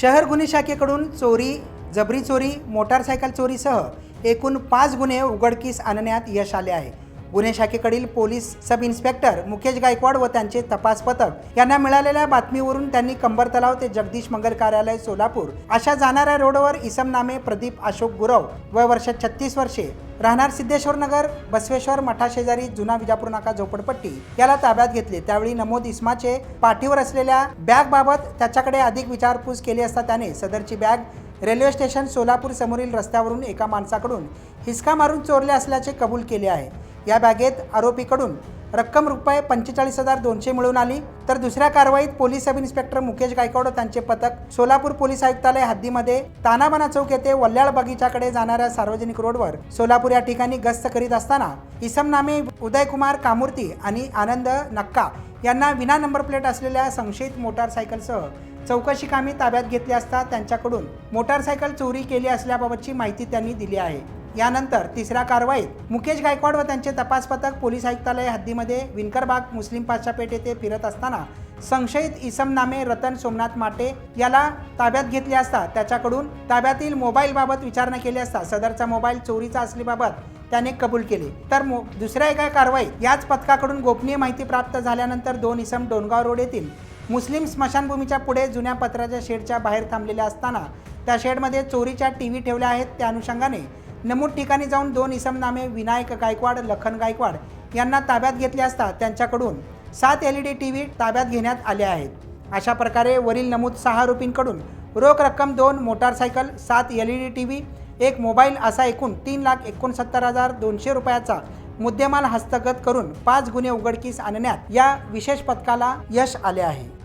शहर गुन्हे शाखेकडून चोरी जबरी चोरी मोटारसायकल चोरीसह एकूण पाच गुन्हे उघडकीस आणण्यात यश आले आहे. गुन्हे शाखेकडील police sub inspector Mukesh Gaikwad व त्यांचे तपास पथक यांना मिळालेल्या बातमीवरून त्यांनी कंबर तलाव ते जगदीश मंगल कार्यालय सोलापूर अशा जाणाऱ्या रोडवर इसम नामे प्रदीप अशोक गुरव वय वर्ष छत्तीस वर्षे राहणार सिद्धेश्वर नगर बसवेश्वर मठाशेजारी जुना विजापूर नाका झोपडपट्टी याला ताब्यात घेतले. त्यावेळी नमोद इस्माचे पाठीवर असलेल्या बॅग बाबत त्याच्याकडे अधिक विचारपूस केली असता त्याने सदरची बॅग रेल्वे स्टेशन सोलापूर समोरील रस्त्यावरून एका माणसाकडून हिसका मारून चोरले असल्याचे कबूल केले आहे. या बॅगेत आरोपीकडून रक्कम रुपये पंचेचाळीस हजार दोनशे मिळून आली. तर दुसऱ्या कारवाईत police sub inspector Mukesh Gaikwad त्यांचे पथक सोलापूर पोलीस आयुक्तालय हद्दीमध्ये तानाबाना चौक येथे वल्याळ बगीचाकडे जाणाऱ्या सार्वजनिक रोडवर सोलापूर या ठिकाणी गस्त करीत असताना इसम नामे उदयकुमार कामूर्ती आणि आनंद नक्का यांना विना नंबर प्लेट असलेल्या संशयित मोटारसायकलसह चौकशी कामी ताब्यात घेतली असता त्यांच्याकडून मोटारसायकल चोरी केली असल्याबाबतची माहिती त्यांनी दिली आहे. यानंतर तिसऱ्या कारवाईत मुकेश गायकवाड व त्यांचे तपास पथक पोलीस आयुक्तालय हद्दीमध्ये विनकरबाग मुस्लिम पाशापेठ येथे फिरत असताना संशयित इसम नामे रतन सोमनाथ माटे याला ताब्यात घेतले असता त्याच्याकडून ताब्यातील मोबाईल बाबत विचारणा केली असता सदरचा मोबाईल चोरीचा असल्याबाबत त्याने कबूल केले. तर मो दुसऱ्या एका कारवाईत याच पथकाकडून गोपनीय माहिती प्राप्त झाल्यानंतर दोन इसम डोनगाव रोड येथील मुस्लिम स्मशानभूमीच्या पुढे जुन्या पत्राच्या शेडच्या बाहेर थांबलेल्या असताना त्या शेडमध्ये चोरीच्या टी व्ही ठेवल्या आहेत. त्या अनुषंगाने नमूद ठिकाणी जाऊन दोन इसमनामे विनायक गायकवाड लखन गायकवाड यांना ताब्यात घेतले असता त्यांच्याकडून सात L E D T V ताब्यात घेण्यात आले आहेत. अशा प्रकारे वरील नमूद सहा रुपींकडून रोख रक्कम दोन मोटारसायकल सात L E D T V एक मोबाईल असा एकूण तीन लाख एकोणसत्तर हजार दोनशे रुपयाचा मुद्देमाल हस्तगत करून पाच गुन्हे उघडकीस आणण्यात या विशेष पथकाला यश आले आहे.